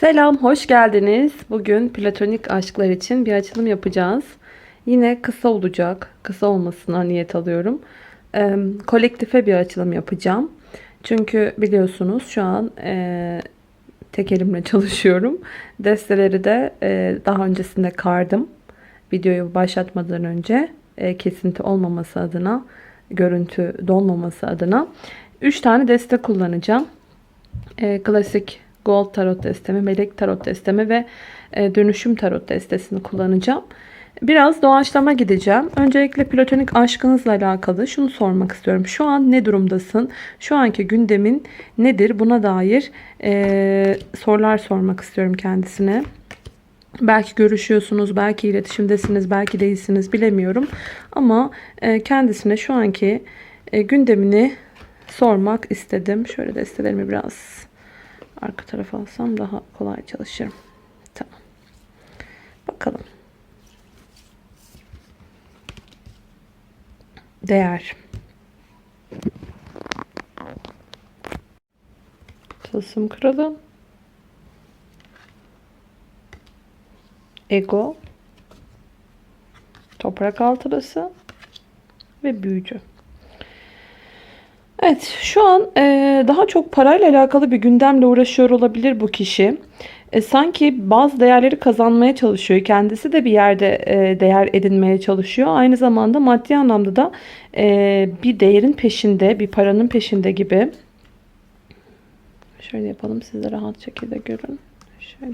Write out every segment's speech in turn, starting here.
Selam, hoş geldiniz. Bugün platonik aşklar için bir açılım yapacağız. Yine kısa olacak. Kısa olmasına niyet alıyorum. Ee, kolektife bir açılım yapacağım. Çünkü biliyorsunuz şu an e, tek elimle çalışıyorum. Desteleri de e, daha öncesinde kardım. Videoyu başlatmadan önce e, kesinti olmaması adına, görüntü dolmaması adına 3 tane deste kullanacağım. E, klasik Gold Tarot destemi, Melek Tarot destemi ve e, Dönüşüm Tarot destesini kullanacağım. Biraz doğaçlama gideceğim. Öncelikle platonik aşkınızla alakalı şunu sormak istiyorum. Şu an ne durumdasın? Şu anki gündemin nedir? Buna dair e, sorular sormak istiyorum kendisine. Belki görüşüyorsunuz, belki iletişimdesiniz, belki değilsiniz bilemiyorum. Ama e, kendisine şu anki e, gündemini sormak istedim. Şöyle destelerimi biraz arka tarafa alsam daha kolay çalışırım. Tamam. Bakalım. Değer. Tılsım kralı. Ego. Toprak altılısı. Ve büyücü. Evet şu an e, daha çok parayla alakalı bir gündemle uğraşıyor olabilir bu kişi. E, sanki bazı değerleri kazanmaya çalışıyor. Kendisi de bir yerde e, değer edinmeye çalışıyor. Aynı zamanda maddi anlamda da e, bir değerin peşinde, bir paranın peşinde gibi. Şöyle yapalım siz de rahat şekilde görün. Şöyle.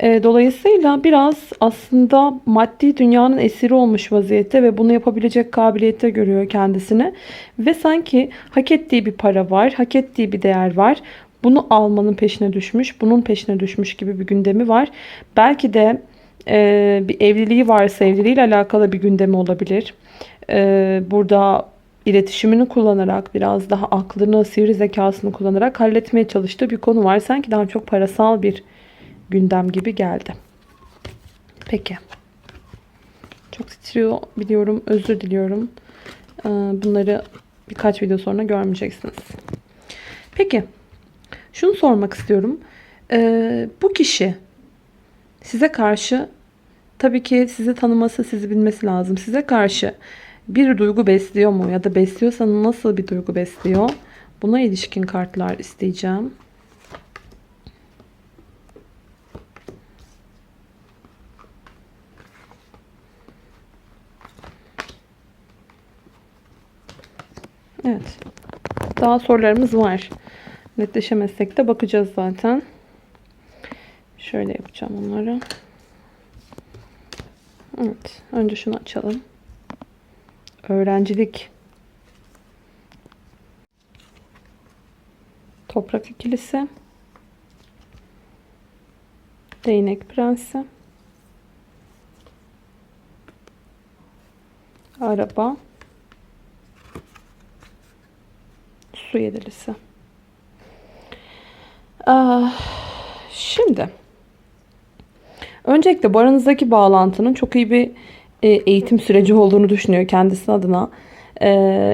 E, Dolayısıyla biraz aslında maddi dünyanın esiri olmuş vaziyette ve bunu yapabilecek kabiliyette görüyor kendisini. Ve sanki hak ettiği bir para var, hak ettiği bir değer var. Bunu almanın peşine düşmüş, bunun peşine düşmüş gibi bir gündemi var. Belki de e, bir evliliği varsa evliliğiyle alakalı bir gündemi olabilir. E, burada iletişimini kullanarak biraz daha aklını, sivri zekasını kullanarak halletmeye çalıştığı bir konu var. Sanki daha çok parasal bir gündem gibi geldi. Peki. Çok titriyor biliyorum. Özür diliyorum. Ee, Bunları birkaç video sonra görmeyeceksiniz. Peki. Şunu sormak istiyorum. Ee, bu kişi size karşı tabii ki sizi tanıması, sizi bilmesi lazım. Size karşı bir duygu besliyor mu? Ya da besliyorsa nasıl bir duygu besliyor? Buna ilişkin kartlar isteyeceğim. Evet. Daha sorularımız var. Netleşemezsek de bakacağız zaten. Şöyle yapacağım onları. Evet. Önce şunu açalım. Öğrencilik. Toprak ikilisi. Değnek prensi. Araba. Su yedilisi. Ah, Şimdi öncelikle bu aranızdaki bağlantının çok iyi bir e, eğitim süreci olduğunu düşünüyor kendisi adına. E,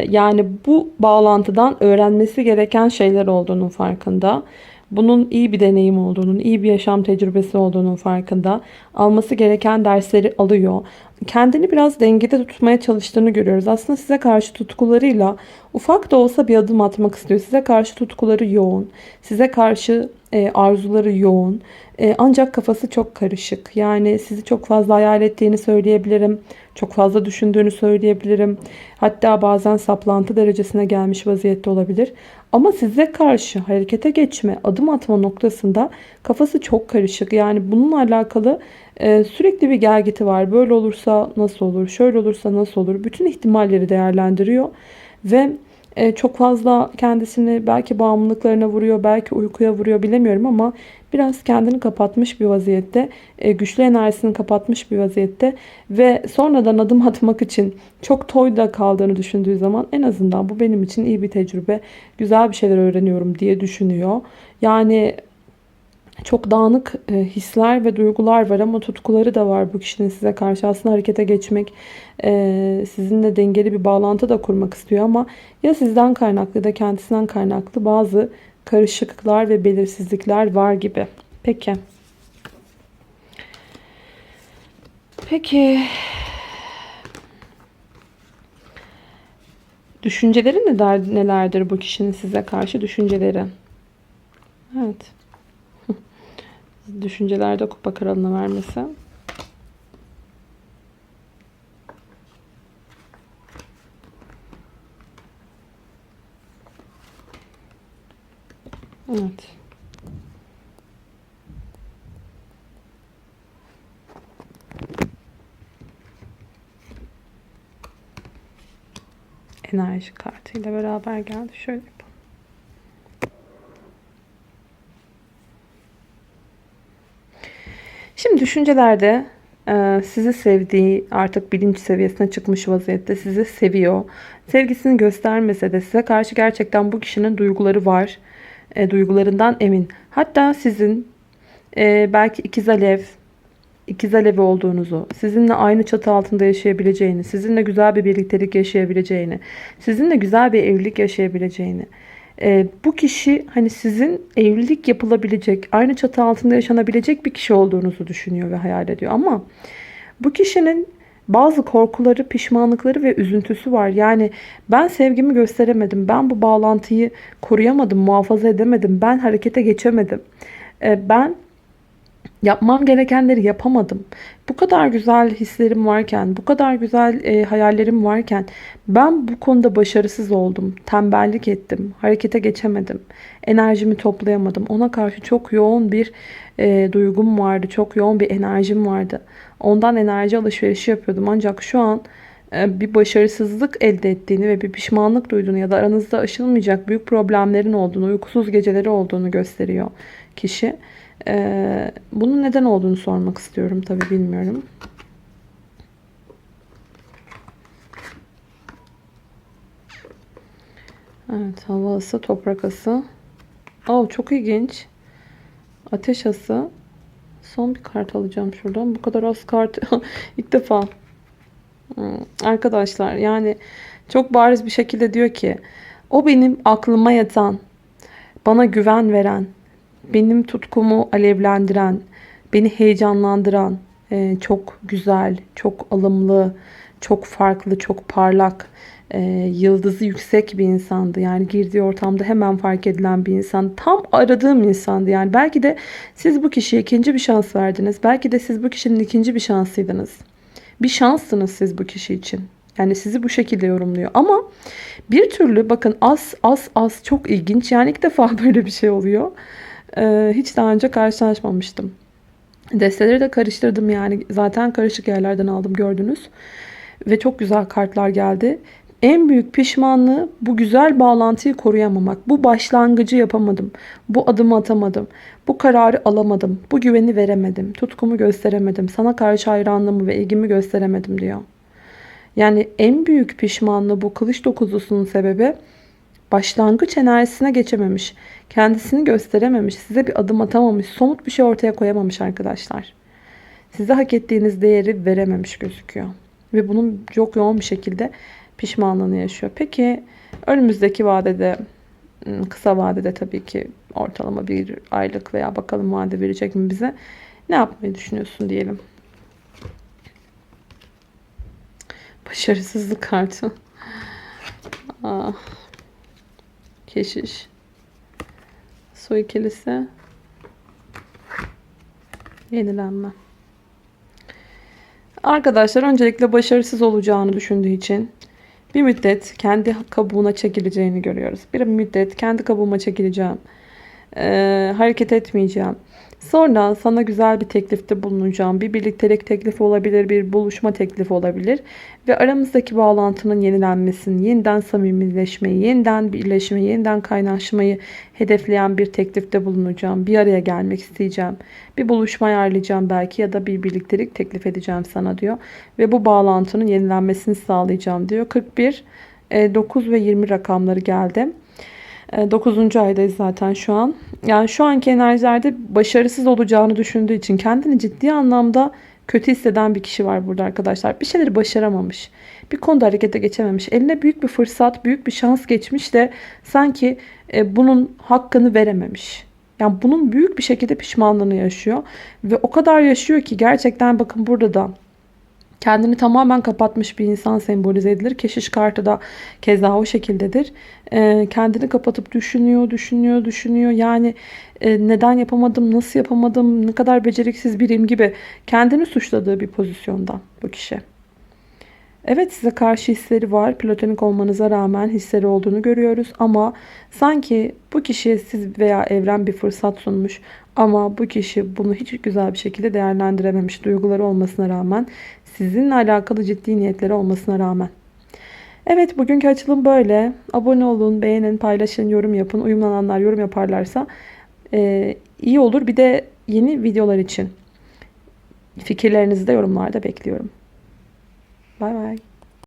Yani bu bağlantıdan öğrenmesi gereken şeyler olduğunun farkında. Bunun iyi bir deneyim olduğunun, iyi bir yaşam tecrübesi olduğunun farkında. Alması gereken dersleri alıyor. Kendini biraz dengede tutmaya çalıştığını görüyoruz. Aslında size karşı tutkularıyla ufak da olsa bir adım atmak istiyor. Size karşı tutkuları yoğun. Size karşı e, arzuları yoğun. E, ancak kafası çok karışık. Yani sizi çok fazla hayal ettiğini söyleyebilirim. Çok fazla düşündüğünü söyleyebilirim. Hatta bazen saplantı derecesine gelmiş vaziyette olabilir. Ama size karşı harekete geçme, adım atma noktasında kafası çok karışık. Yani bununla alakalı e, sürekli bir gelgiti var. Böyle olursa nasıl olur, şöyle olursa nasıl olur? Bütün ihtimalleri değerlendiriyor ve e, çok fazla kendisini belki bağımlılıklarına vuruyor, belki uykuya vuruyor bilemiyorum ama biraz kendini kapatmış bir vaziyette, e, güçlü enerjisini kapatmış bir vaziyette ve sonradan adım atmak için çok toyda kaldığını düşündüğü zaman en azından bu benim için iyi bir tecrübe, güzel bir şeyler öğreniyorum diye düşünüyor. Yani çok dağınık e, hisler ve duygular var ama tutkuları da var bu kişinin size karşı. Aslında harekete geçmek, e, sizinle dengeli bir bağlantı da kurmak istiyor ama ya sizden kaynaklı da kendisinden kaynaklı bazı karışıklıklar ve belirsizlikler var gibi. Peki. Peki. Düşünceleri neler, nelerdir bu kişinin size karşı düşünceleri? Evet. Düşüncelerde kupa kralına vermesi. Evet. Enerji kartıyla beraber geldi. Şöyle Şimdi düşüncelerde e, sizi sevdiği artık bilinç seviyesine çıkmış vaziyette sizi seviyor. Sevgisini göstermese de size karşı gerçekten bu kişinin duyguları var. E, duygularından emin. Hatta sizin e, belki ikiz alev, ikiz alevi olduğunuzu, sizinle aynı çatı altında yaşayabileceğini, sizinle güzel bir birliktelik yaşayabileceğini, sizinle güzel bir evlilik yaşayabileceğini, e, bu kişi hani sizin evlilik yapılabilecek, aynı çatı altında yaşanabilecek bir kişi olduğunuzu düşünüyor ve hayal ediyor. Ama bu kişinin bazı korkuları, pişmanlıkları ve üzüntüsü var. Yani ben sevgimi gösteremedim, ben bu bağlantıyı koruyamadım, muhafaza edemedim, ben harekete geçemedim. E, ben yapmam gerekenleri yapamadım. Bu kadar güzel hislerim varken, bu kadar güzel e, hayallerim varken ben bu konuda başarısız oldum. Tembellik ettim. Harekete geçemedim. Enerjimi toplayamadım. Ona karşı çok yoğun bir e, duygum vardı. Çok yoğun bir enerjim vardı. Ondan enerji alışverişi yapıyordum. Ancak şu an e, bir başarısızlık elde ettiğini ve bir pişmanlık duyduğunu ya da aranızda aşılmayacak büyük problemlerin olduğunu, uykusuz geceleri olduğunu gösteriyor kişi. Ee, bunun neden olduğunu sormak istiyorum. Tabi bilmiyorum. Evet hava ası, toprak ası. Oh, çok ilginç. Ateş ası. Son bir kart alacağım şuradan. Bu kadar az kart ilk defa. Hmm, arkadaşlar yani çok bariz bir şekilde diyor ki o benim aklıma yatan, bana güven veren, benim tutkumu alevlendiren, beni heyecanlandıran, e, çok güzel, çok alımlı, çok farklı, çok parlak, e, yıldızı yüksek bir insandı. Yani girdiği ortamda hemen fark edilen bir insan. Tam aradığım insandı. Yani belki de siz bu kişiye ikinci bir şans verdiniz. Belki de siz bu kişinin ikinci bir şansıydınız. Bir şanssınız siz bu kişi için. Yani sizi bu şekilde yorumluyor. Ama bir türlü bakın az az az çok ilginç. Yani ilk defa böyle bir şey oluyor. Ee, hiç daha önce karşılaşmamıştım. Desteleri de karıştırdım yani. Zaten karışık yerlerden aldım gördünüz. Ve çok güzel kartlar geldi. En büyük pişmanlığı bu güzel bağlantıyı koruyamamak. Bu başlangıcı yapamadım. Bu adımı atamadım. Bu kararı alamadım. Bu güveni veremedim. Tutkumu gösteremedim. Sana karşı hayranlığımı ve ilgimi gösteremedim diyor. Yani en büyük pişmanlığı bu kılıç dokuzusunun sebebi başlangıç enerjisine geçememiş. Kendisini gösterememiş. Size bir adım atamamış. Somut bir şey ortaya koyamamış arkadaşlar. Size hak ettiğiniz değeri verememiş gözüküyor. Ve bunun çok yoğun bir şekilde pişmanlığını yaşıyor. Peki önümüzdeki vadede ıı, kısa vadede tabii ki ortalama bir aylık veya bakalım vade verecek mi bize? Ne yapmayı düşünüyorsun diyelim. Başarısızlık kartı. Ah. Keşiş. Su ikilisi. Yenilenme. Arkadaşlar öncelikle başarısız olacağını düşündüğü için bir müddet kendi kabuğuna çekileceğini görüyoruz. Bir müddet kendi kabuğuma çekileceğim. Ee, hareket etmeyeceğim. Sonra sana güzel bir teklifte bulunacağım. Bir birliktelik teklifi olabilir, bir buluşma teklifi olabilir. Ve aramızdaki bağlantının yenilenmesini, yeniden samimileşmeyi, yeniden birleşmeyi, yeniden kaynaşmayı hedefleyen bir teklifte bulunacağım. Bir araya gelmek isteyeceğim. Bir buluşma ayarlayacağım belki ya da bir birliktelik teklif edeceğim sana diyor. Ve bu bağlantının yenilenmesini sağlayacağım diyor. 41, 9 e, ve 20 rakamları geldi. 9. E, aydayız zaten şu an. Yani şu anki enerjilerde başarısız olacağını düşündüğü için kendini ciddi anlamda kötü hisseden bir kişi var burada arkadaşlar. Bir şeyleri başaramamış. Bir konuda harekete geçememiş. Eline büyük bir fırsat, büyük bir şans geçmiş de sanki e, bunun hakkını verememiş. Yani bunun büyük bir şekilde pişmanlığını yaşıyor. Ve o kadar yaşıyor ki gerçekten bakın burada da kendini tamamen kapatmış bir insan sembolize edilir. Keşiş kartı da keza o şekildedir. Ee, kendini kapatıp düşünüyor, düşünüyor, düşünüyor. Yani e, neden yapamadım, nasıl yapamadım, ne kadar beceriksiz biriyim gibi kendini suçladığı bir pozisyonda bu kişi. Evet size karşı hisleri var. Platonik olmanıza rağmen hisleri olduğunu görüyoruz. Ama sanki bu kişiye siz veya evren bir fırsat sunmuş. Ama bu kişi bunu hiç güzel bir şekilde değerlendirememiş. Duyguları olmasına rağmen. Sizinle alakalı ciddi niyetleri olmasına rağmen. Evet bugünkü açılım böyle. Abone olun, beğenin, paylaşın, yorum yapın. Uyumlananlar yorum yaparlarsa e, iyi olur. Bir de yeni videolar için fikirlerinizi de yorumlarda bekliyorum. Bay bay.